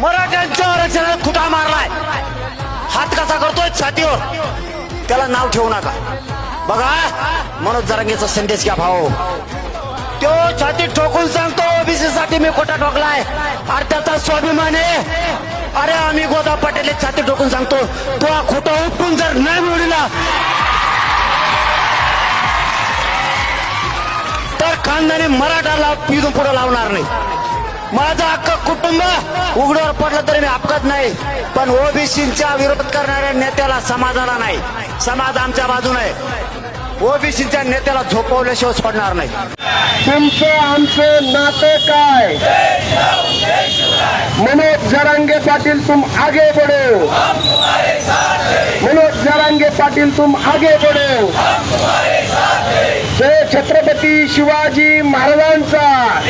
मराठ्यांच्या आरक्षणाला खुटा मारलाय? हात कसा करतोय? छातीवर. त्याला नाव ठेवू नका. बघा मनोज जरांगेचा संदेश घ्या भाऊ. तो छाती ठोकून सांगतो ओबीसी साठी मी खोटा ठोकलाय. अरे त्याचा स्वाभिमान. आहे अरे आम्ही गोदा पटेल छाती ठोकून सांगतो तो हा खोटा उपटून जर नाही मिळवला तर खानदानी मराठाला पिजून पुढे लावणार नाही. माझं अख्खं कुटुंब उघड्यावर पडलं तरी मी अपघात नाही. पण ओबीसीच्या विरोध करणाऱ्या नेत्याला समाजाला नाही. समाज आमच्या बाजूने ओबीसीच्या नेत्याला झोपवल्याशिवाय सोडणार नाही. तुमचं आमचं नातं काय? मनोज जरांगे पाटील तुम आगे बढ़ो. मनोज जरांगे पाटील तुम आगे बढ़ो. जय छत्रपती शिवाजी महाराजांचा.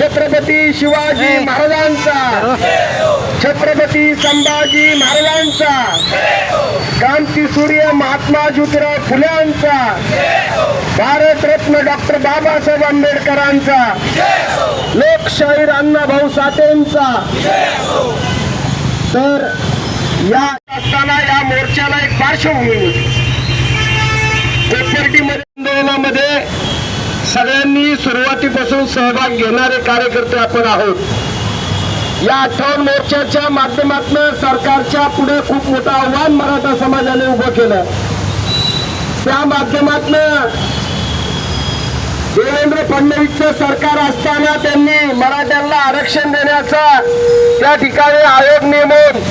छत्रपती शिवाजी महाराजांचा. छत्रपती संभाजी महाराजांचा. क्रांती सूर्य महात्मा ज्योतिराव फुल्यांचा. भारतरत्न डॉक्टर बाबासाहेब आंबेडकरांचा. लोकशाहीर अण्णाभाऊ साठेंचा. तर या असताना या मोर्चाला एक पार्श्वभूमी होती. कोपर्टीमध्ये आंदोलनामध्ये सगळ्यांनी सुरुवातीपासून सहभाग घेणारे कार्यकर्ते आपण आहोत. या अठ्ठावन्न मोर्चाच्या माध्यमातून सरकारच्या पुढे खूप मोठं आव्हान मराठा समाजाने उभं केलं. त्या माध्यमातून देवेंद्र फडणवीसचं सरकार असताना त्यांनी मराठ्यांना आरक्षण देण्याचा त्या ठिकाणी आयोग नेमून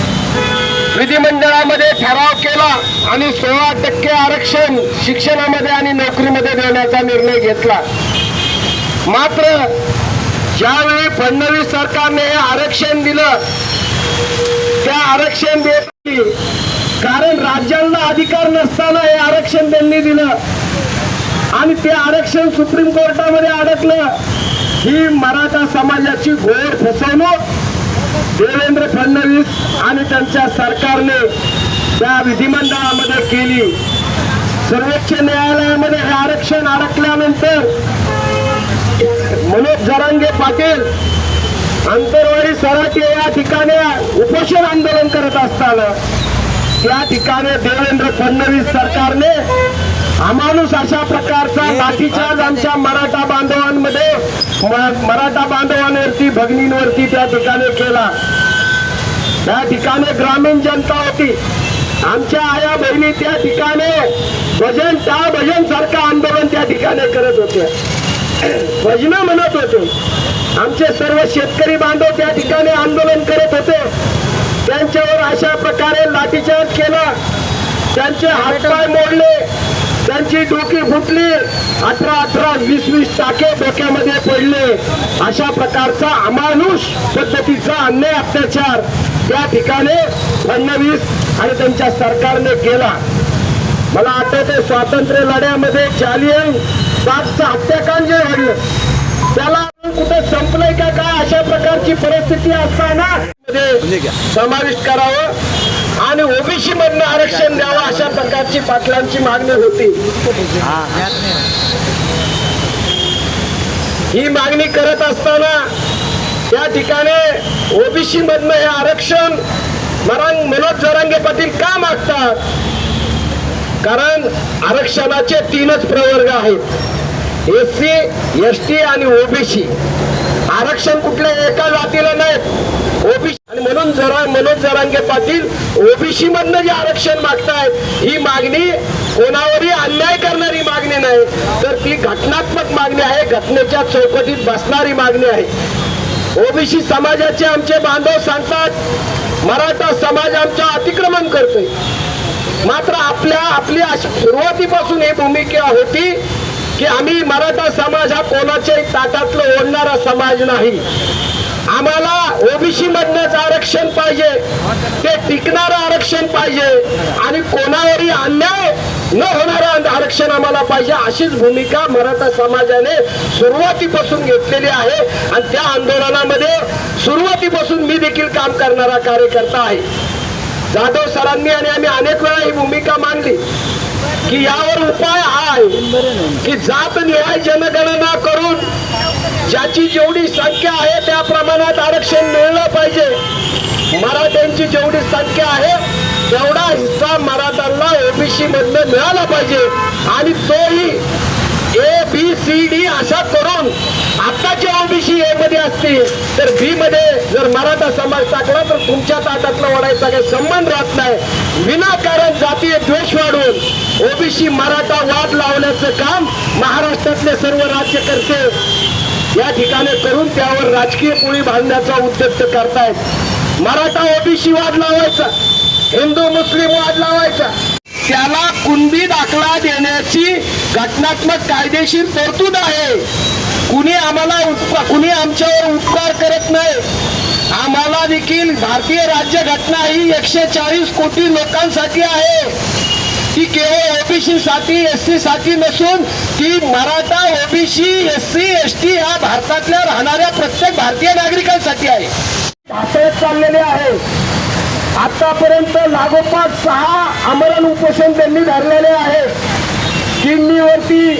विधिमंडळामध्ये ठराव केला आणि सोळा टक्के आरक्षण शिक्षणामध्ये आणि नोकरीमध्ये देण्याचा निर्णय घेतला. मात्र ज्यावेळी फडणवीस सरकारने हे आरक्षण दिलं त्या आरक्षण देत कारण राज्यांना अधिकार नसताना हे आरक्षण त्यांनी दिलं. आणि ते आरक्षण सुप्रीम कोर्टामध्ये अडकलं. ही मराठा समाजाची घोर फसवणूक. देवेंद्र फडणवीस आणि त्यांच्या सरकारने त्या विधिमंडळामध्ये केली. सर्वोच्च न्यायालयामध्ये हे आरक्षण अडकल्यानंतर मनोज जरांगे पाटील आंतरवाडी सराटी या ठिकाणी उपोषण आंदोलन करत असताना त्या ठिकाणी देवेंद्र फडणवीस सरकारने अमानुष अशा प्रकारचा लाठीचार्ज आमच्या मराठा बांधवांमध्ये म- मराठा बांधवांवरती भगिनींवरती त्या ठिकाणी केला. त्या ठिकाणी ग्रामीण जनता होती. आमच्या आया बहिणी त्या ठिकाणी भजन त्या भजन सारखं आंदोलन त्या ठिकाणी करत होते भजन म्हणत होते. आमचे सर्व शेतकरी बांधव त्या ठिकाणी आंदोलन करत होते. त्यांच्यावर अशा प्रकारे लाठीचार्ज केला. त्यांचे हातपाय मोडले. त्यांची डोकी फुटली. अठरा अठरा वीस वीस टाके डोक्यामध्ये पडले. अशा प्रकारचा अमानुष पद्धतीचा अन्याय अत्याचार त्या ठिकाणी फडणवीस आणि त्यांच्या सरकारने केला. मला आठवते स्वातंत्र्य लढ्यामध्ये चालियन बागचं हत्याकांड जे घडलं त्याला कुठं संपलंय का काय अशा प्रकारची परिस्थिती असताना समाविष्ट करावं आणि ओबीसी मधनं आरक्षण द्यावं अशा प्रकारची पाटलांची मागणी होती. ही मागणी करत असताना त्या ठिकाणी ओबीसी मधनं हे आरक्षण मनोज जरांगे पाटील का मागतात? कारण आरक्षणाचे तीनच प्रवर्ग आहेत. एस सी एस टी आणि ओबीसी आरक्षण कुठल्या एका जातीला नाही ओबीसी आणि म्हणून जरा मनोज जरांगे पाटील ओबीसी मधनं जे आरक्षण मागतायत ही मागणी कोणावरही अन्याय करणारी मागणी नाही. तर ती घटनात्मक मागणी आहे घटनेच्या चौकटीत बसणारी मागणी आहे. ओबीसी समाजाचे आमचे बांधव सांगतात मराठा समाज आमच्या अतिक्रमण करतोय. मात्र आपल्या आपली सुरुवातीपासून ही भूमिका होती की आम्ही मराठा समाज हा कोणाच्याही ताटातलं ओढणारा समाज नाही. आम्हाला ओबीसी मधनच आरक्षण पाहिजे ते टिकणारं आरक्षण पाहिजे आणि कोणावरही अन्याय न होणारं आरक्षण आम्हाला पाहिजे अशीच भूमिका मराठा समाजाने सुरुवातीपासून घेतलेली आहे. आणि त्या आंदोलनामध्ये सुरुवातीपासून मी देखील काम करणारा कार्यकर्ता आहे. जाधव सरांनी आणि आम्ही अनेक वेळा ही भूमिका मांडली की यावर उपाय हा आहे की जात निहाय जनगणना करून ज्याची जेवढी संख्या आहे त्या प्रमाणात आरक्षण मिळलं पाहिजे. मराठ्यांची जेवढी संख्या आहे तेवढा हिस्सा मराठ्यांना ओबीसी मधनं मिळाला पाहिजे. आणि तोही एक बी सी डी अशा करून आत्ताच्या ओबीसी ए मध्ये असतील तर बी मध्ये जर मराठा समाज टाकला तर तुमच्या ताटातला ओढायचा काही संबंध राहत नाही. विनाकारण जातीय द्वेष वाढून ओबीसी मराठा वाद लावण्याचं काम महाराष्ट्रातले सर्व राज्यकर्ते या ठिकाणी करून त्यावर राजकीय पोळी बांधण्याचा उद्योग करतायत. मराठा ओबीसी वाद लावायचा हिंदू मुस्लिम वाद लावायचा. त्याला कुणबी दाखला देण्याची घटनात्मक कायदेशीर तरतूद आहे. कुणी आम्हाला उपकार कुणी आमच्यावर उपकार करत नाही. आम्हाला देखील भारतीय राज्यघटना ही एकशे चाळीस कोटी लोकांसाठी आहे. ती केवळ ओबीसी साठी एस सी साठी नसून ती Maratha OBC S C S T ह्या भारतातल्या राहणाऱ्या प्रत्येक भारतीय नागरिकांसाठी आहे. ढासळत चाललेले आहे. आतापर्यंत लागोपाठ सहा आमरण उपोषण त्यांनी धरलेले आहे. किडनीवरती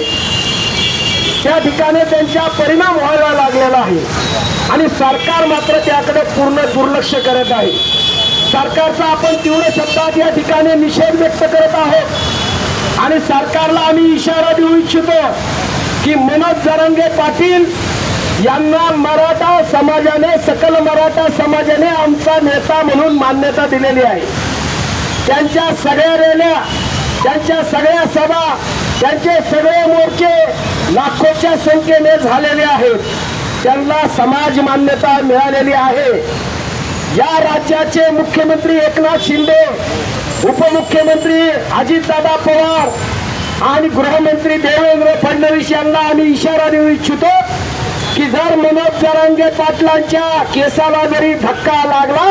त्या ठिकाणी त्यांच्या परिणाम व्हायला लागलेला आहे. आणि सरकार मात्र त्याकडे पूर्ण दुर्लक्ष करत आहे. सरकारचा आपण तीव्र शब्दात या ठिकाणी निषेध व्यक्त करत आहोत. आणि सरकारला आम्ही इशारा देऊ इच्छितो की मनोज जरंगे पाटील यांना मराठा समाजाने सकल मराठा समाजाने आमचा नेता म्हणून मान्यता दिलेली आहे. त्यांच्या सगळ्या रेल्या त्यांच्या सगळ्या सभा त्यांचे सगळे मोर्चे लाखोच्या संख्येने झालेले आहेत. त्यांना समाज मान्यता मिळालेली आहे. या राज्याचे मुख्यमंत्री एकनाथ शिंदे उपमुख्यमंत्री अजितदादा पवार आणि गृहमंत्री देवेंद्र फडणवीस यांना आम्ही इशारा देऊ इच्छितो. की जर मनोज जरांगे पाटलांच्या केसाला जरी धक्का लागला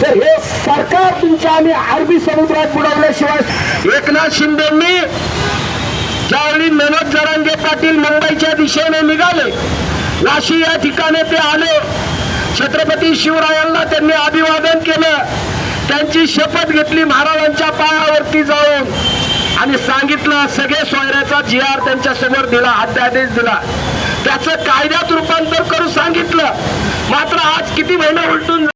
तर हे सरकार तुमच्या आम्ही अरबी समुद्रात बुडवल्याशिवाय एकनाथ शिंदेंनी ज्यावेळी मनोज जरांगे पाटील मुंबईच्या दिशेने निघाले नाशी या ठिकाणी ते आले छत्रपती शिवरायांना त्यांनी अभिवादन केलं त्यांची शपथ घेतली महाराजांच्या पायावरती जाऊन आणि सांगितलं सगळे सोयऱ्याचा जिहार त्यांच्यासमोर दिला अध्यादेश दिला. त्याचं कायद्यात रूपांतर करून सांगितलं. मात्र आज किती महिने उलटून